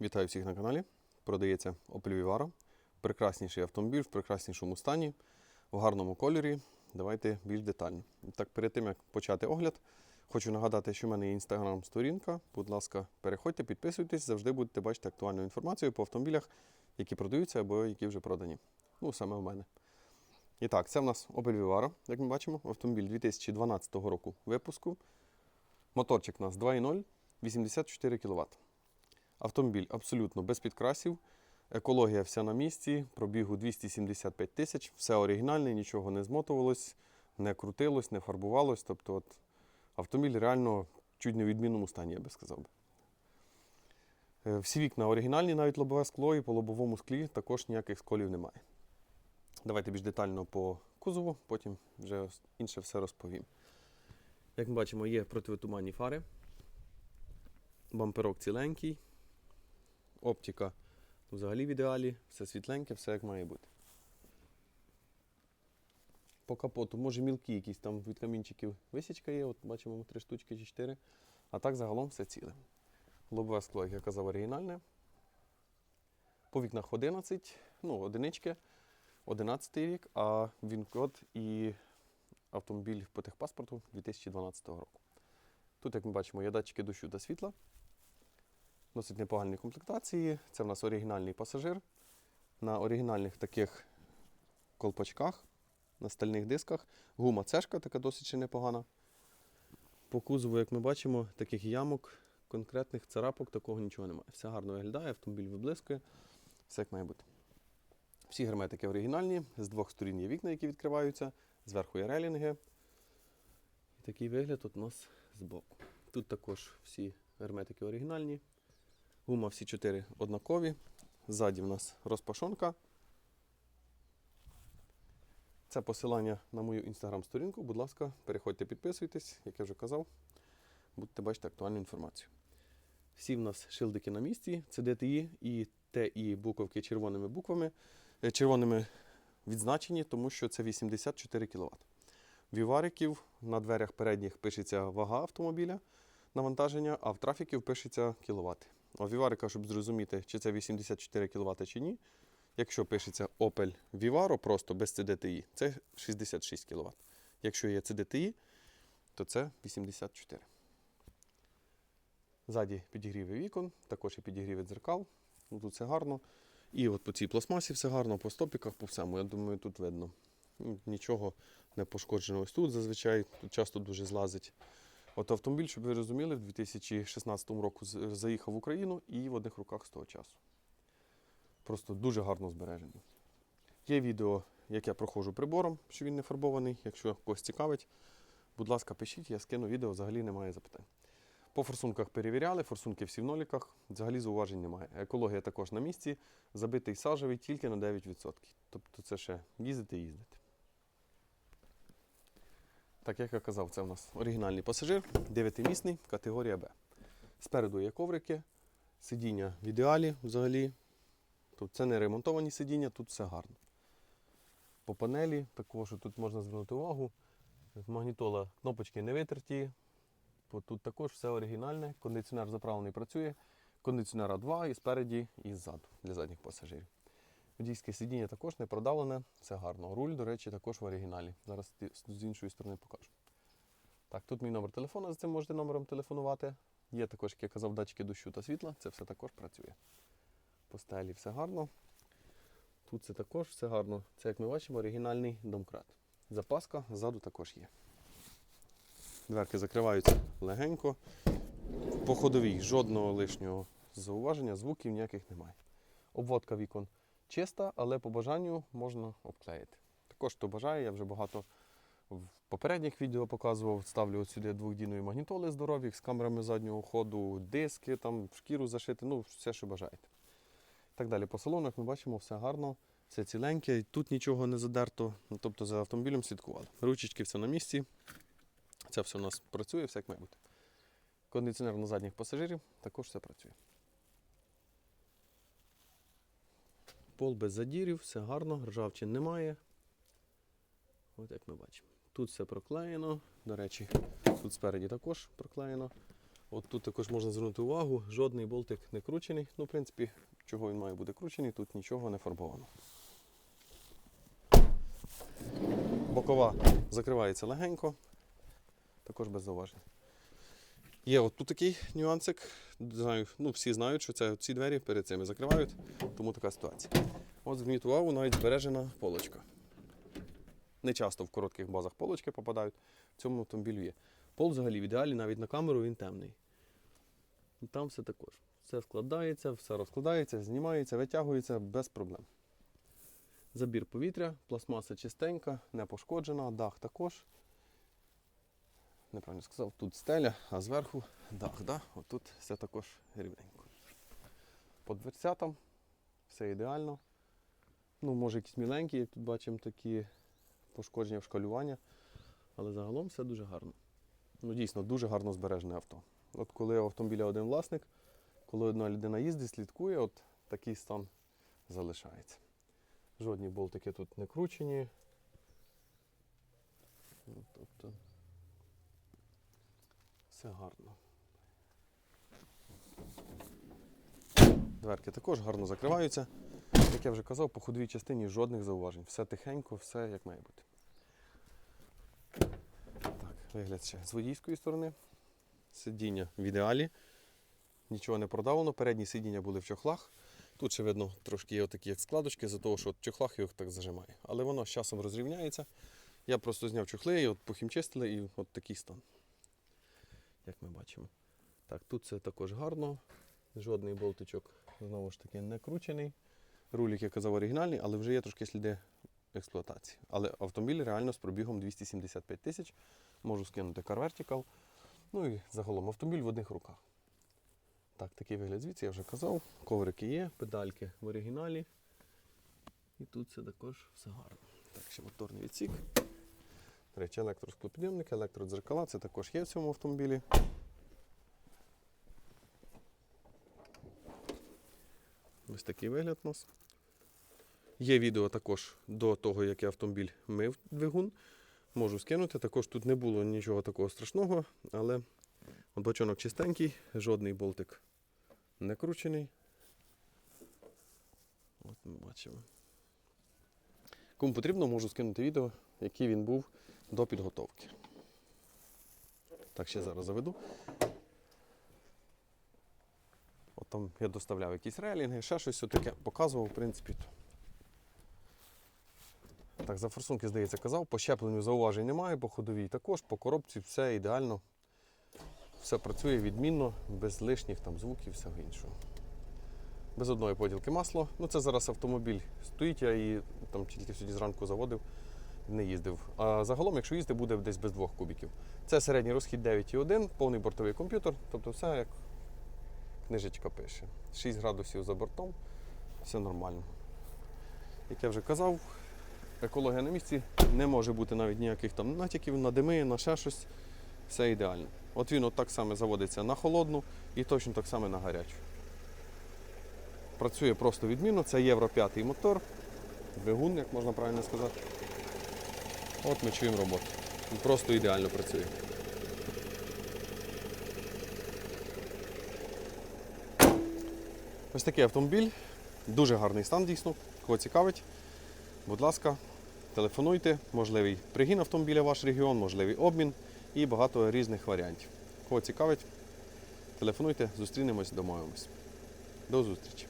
Вітаю всіх на каналі. Продається Opel Vivaro. Прекрасніший автомобіль в прекраснішому стані, в гарному кольорі. Давайте більш детально. Так, перед тим як почати огляд, хочу нагадати, що в мене є інстаграм-сторінка. Будь ласка, переходьте, підписуйтесь, завжди будете бачити актуальну інформацію по автомобілях, які продаються або які вже продані. Ну, саме в мене. І так, це в нас Opel Vivaro, як ми бачимо, автомобіль 2012 року випуску. Моторчик у нас 2.0, 84 кВт. Автомобіль абсолютно без підкрасів. Екологія вся на місці, пробігу 275 тисяч, все оригінальне, нічого не змотувалось, не крутилось, не фарбувалось. Тобто от, автомобіль реально чуть не в відмінному стані, я би сказав. Е, Всі вікна оригінальні, навіть лобове скло, і по лобовому склі також ніяких сколів немає. Давайте більш детально по кузову, потім вже інше все розповім. Як ми бачимо, є противотуманні фари. Бамперок ціленький. Оптика взагалі в ідеалі, все світленьке, все як має бути. По капоту, може мілкі якісь там від камінчиків висічка є, от бачимо три штучки чи чотири. А так загалом все ціле. Лобове скло, як я казав, оригінальне. По вікнах 11, ну, одинички, 11 рік, а він код і автомобіль по техпаспорту 2012 року. Тут, як ми бачимо, є датчики дощу та світла. Досить непогані комплектації. Це в нас оригінальний пасажир. На оригінальних таких колпачках, на стальних дисках. Гума цешка така досить непогана. По кузову, як ми бачимо, таких ямок, конкретних царапок, такого нічого немає. Все гарно виглядає, автомобіль виблискує, все як має бути. Всі герметики оригінальні, з двох сторін є вікна, які відкриваються, зверху є релінги. І такий вигляд тут у нас збоку. Тут також всі герметики оригінальні. Гума всі чотири однакові. Ззаді в нас розпашонка. Це посилання на мою інстаграм-сторінку. Будь ласка, переходьте, підписуйтесь, як я вже казав, будете бачити актуальну інформацію. Всі в нас шилдики на місці, це DTI і TI буковки червоними буквами, е, червоними відзначені, тому що це 84 кВт. Вівариків на дверях передніх пишеться вага автомобіля навантаження, а в трафіків пишеться кіловат. Віварика, щоб зрозуміти, чи це 84 кВт чи ні. Якщо пишеться Opel Vivaro просто без CDTI, це 66 кВт. Якщо є CDTI, то це 84. Ззаді підігріви вікон, також і підігріви дзеркал. Ну, Тут все гарно. І от по цій пластмасі все гарно, по стопіках, по всьому. Я думаю, тут видно. Нічого не пошкоджено. Ось тут зазвичай тут часто дуже злазить. От автомобіль, щоб ви розуміли, в 2016 року заїхав в Україну і в одних руках з того часу. Просто дуже гарно збережений. Є відео, як я проходжу прибором, що він не фарбований. Якщо когось цікавить, будь ласка, пишіть, я скину відео, взагалі немає запитань. По форсунках перевіряли, форсунки всі в ноліках, взагалі зауважень немає. Екологія також на місці, забитий сажевий тільки на 9%. Тобто це ще їздити і їздити. Так, як я казав, це у нас оригінальний пасажир, 9-місний, категорія Б. Спереду є коврики, сидіння в ідеалі взагалі. Тут це не ремонтовані сидіння, тут все гарно. По панелі, також тут можна звернути увагу. Магнітола кнопочки не витерті. Тут також все оригінальне. Кондиціонер заправлений працює. Кондиціонера два і спереді, і ззаду для задніх пасажирів. Водійське сидіння також не продавлене, все гарно. Руль, до речі, також в оригіналі. Зараз з іншої сторони покажу. Так, тут мій номер телефону, за цим можете номером телефонувати. Є також, як я казав, датчики дощу та світла, це все також працює. По стелі все гарно. Тут це також все гарно. Це, як ми бачимо, оригінальний домкрат. Запаска ззаду також є. Дверки закриваються легенько. По ходовій жодного лишнього зауваження, звуків ніяких немає. Обводка вікон чиста, але по бажанню можна обклеїти. Також хто бажає, я вже багато в попередніх відео показував. Ставлю от сюди двохдійної магнітоли здорові з камерами заднього ходу, диски, там, шкіру зашити, ну, все, що бажаєте. Так далі. По салону, ми бачимо, все гарно, все ціленьке, тут нічого не задерто. Тобто за автомобілем слідкували. Ручечки все на місці. Це все у нас працює, все як має бути. Кондиціонер на задніх пасажирів також все працює. Пол без задірів, все гарно, ржавчин немає. От як ми бачимо. Тут все проклеєно. До речі, тут спереді також проклеєно. От тут також можна звернути увагу, жодний болтик не кручений. Ну, в принципі, чого він має бути кручений, тут нічого не фарбовано. Бокова закривається легенько, також без зауважень. Є от тут такий нюансик. Знаю, ну, всі знають, що це ці двері перед цими закривають, тому така ситуація. От зверніть увагу, навіть збережена полочка. Не часто в коротких базах полочки попадають, в цьому автомобілю є. Пол взагалі в ідеалі, навіть на камеру він темний. І там все також. Все складається, все розкладається, знімається, витягується без проблем. Забір повітря, пластмаса чистенька, не пошкоджена, дах також. Неправильно сказав, тут стеля, а зверху дах. Да? Отут все також рівненько. По дверцятам все ідеально. Ну, може якісь міленькі, як тут бачимо, такі пошкодження вшкалювання. Але загалом все дуже гарно. Ну, дійсно, дуже гарно збережене авто. От коли автомобіля один власник, коли одна людина їздить, слідкує, от такий стан залишається. Жодні болтики тут не кручені. Ну, Тобто все гарно. Дверки також гарно закриваються. Як я вже казав, по ходовій частині жодних зауважень. Все тихенько, все як має бути. Так, вигляд ще з водійської сторони. Сидіння в ідеалі. Нічого не продавано. Передні сидіння були в чохлах. Тут ще видно трошки є отакі як складочки, за того, що в чохлах їх так зажимає. Але воно з часом розрівняється. Я просто зняв чохли, і от похімчистили, і от такий стан. Як ми бачимо. Так, тут це також гарно. Жодний болтичок знову ж таки не кручений. Рулік, я казав, оригінальний, але вже є трошки сліди експлуатації. Але автомобіль реально з пробігом 275 тисяч. Можу скинути Vertical. Ну і загалом автомобіль в одних руках. Так, такий вигляд звідси, я вже казав. Коврики є, педальки в оригіналі. І тут це також все гарно. Так, ще моторний відсік. Речі, електросклопідйомники, електродзеркала, це також є в цьому автомобілі. Ось такий вигляд у нас. Є відео також до того, як я автомобіль мив двигун. Можу скинути. Також тут не було нічого такого страшного, але бачонок чистенький, жодний болтик не кручений. От ми бачимо. Кому потрібно, можу скинути відео, який він був до підготовки. Так, ще зараз заведу. От там я доставляв якісь рейлінги, ще щось таке показував, в принципі. Так, за форсунки, здається, казав, по щепленню зауважень немає, по ходовій також, по коробці все ідеально. Все працює відмінно, без лишніх там звуків, всього іншого. Без одної поділки масло. Ну це зараз автомобіль стоїть, я її там тільки сьогодні зранку заводив, не їздив. А загалом, якщо їздити, буде десь без двох кубіків. Це середній розхід 9,1, повний бортовий комп'ютер, тобто все як книжечка пише. 6 градусів за бортом, все нормально. Як я вже казав, екологія на місці, не може бути навіть ніяких там натяків на дими, на ще щось. Все ідеально. От він от так само заводиться на холодну і точно так само на гарячу. Працює просто відмінно, це Євро 5 мотор, двигун, як можна правильно сказати. От ми чуємо роботу. Він просто ідеально працює. Ось такий автомобіль, дуже гарний стан дійсно. Кого цікавить, будь ласка, телефонуйте, можливий пригін автомобіля ваш регіон, можливий обмін і багато різних варіантів. Кого цікавить, телефонуйте, зустрінемось, домовимось. До зустрічі!